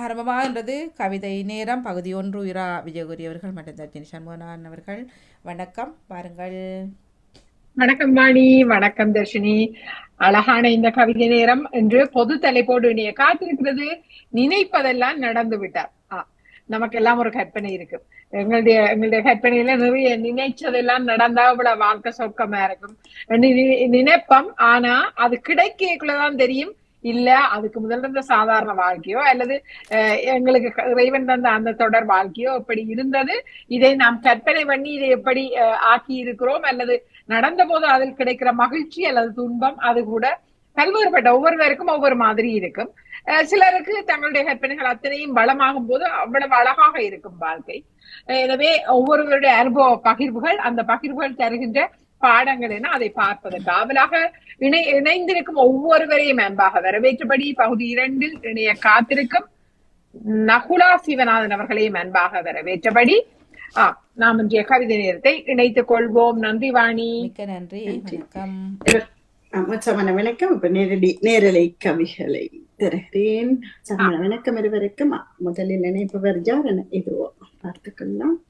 ஆரம்பமாகின்றது. கவிதை நேரம் பகுதி ஒன்று இரா விஜயகுரி அவர்கள் மற்றும் தர்ஜினி சண்முகநாதன் அவர்கள். வணக்கம். பாருங்கள் வணக்கம் வாணி. வணக்கம் தர்ஷினி. அழகான இந்த கவிதை நேரம் என்று பொது தலைப்போடு இணைய காத்திருக்கிறது. நினைப்பதெல்லாம் நடந்து விட்டார். நமக்கு நமக்கெல்லாம் ஒரு கற்பனை இருக்கு. எங்களுடைய எங்களுடைய கற்பனையில நிறைய நினைச்சதெல்லாம் நடந்தா இவ்வளவு வாழ்க்கை சொர்க்கமா இருக்கும். நினைப்பம். ஆனா அது கிடைக்கக்குள்ளதான் தெரியும். இல்ல அதுக்கு முதல் இருந்த சாதாரண வாழ்க்கையோ அல்லது எங்களுக்கு இறைவன் தந்த அந்த தொடர் வாழ்க்கையோ எப்படி இருந்தது. இதை நாம் கற்பனை பண்ணி இதை எப்படி ஆக்கி இருக்கிறோம் அல்லது நடந்த போது அதில் கிடைக்கிற மகிழ்ச்சி அல்லது துன்பம் அது கூட பல்வேறுபட்ட ஒவ்வொருவருக்கும் ஒவ்வொரு மாதிரி இருக்கும். சிலருக்கு தங்களுடைய கற்பனைகள் அத்தனையும் பலமாகும் போது அவ்வளவு அழகாக இருக்கும் வாழ்க்கை. எனவே ஒவ்வொருவருடைய அனுபவ பகிர்வுகள் அந்த பகிர்வுகள் தருகின்ற பாடங்கள் என அதை பார்ப்பதற்கு. ஆவலாக இணை இணைந்திருக்கும் ஒவ்வொருவரையும் அன்பாக வரவேற்றபடி பகுதி இரண்டில் இணைய காத்திருக்கும் நகுலா சிவநாதன் அவர்களையும் அன்பாக வரவேற்றபடி. ஆ, நாம் இன்றைய கவிதை நேரத்தை இணைத்துக் கொள்வோம். நன்றி வாணி. மிக்க நன்றி. வணக்கம். சமண வணக்கம். இப்ப நேரடி நேரலை கவிகளை தருகிறேன் சமண வணக்கம் இருவருக்கும். முதலில் நினைப்பவர் யார் என இதுவோ பார்த்துக்கொள்ளலாம்.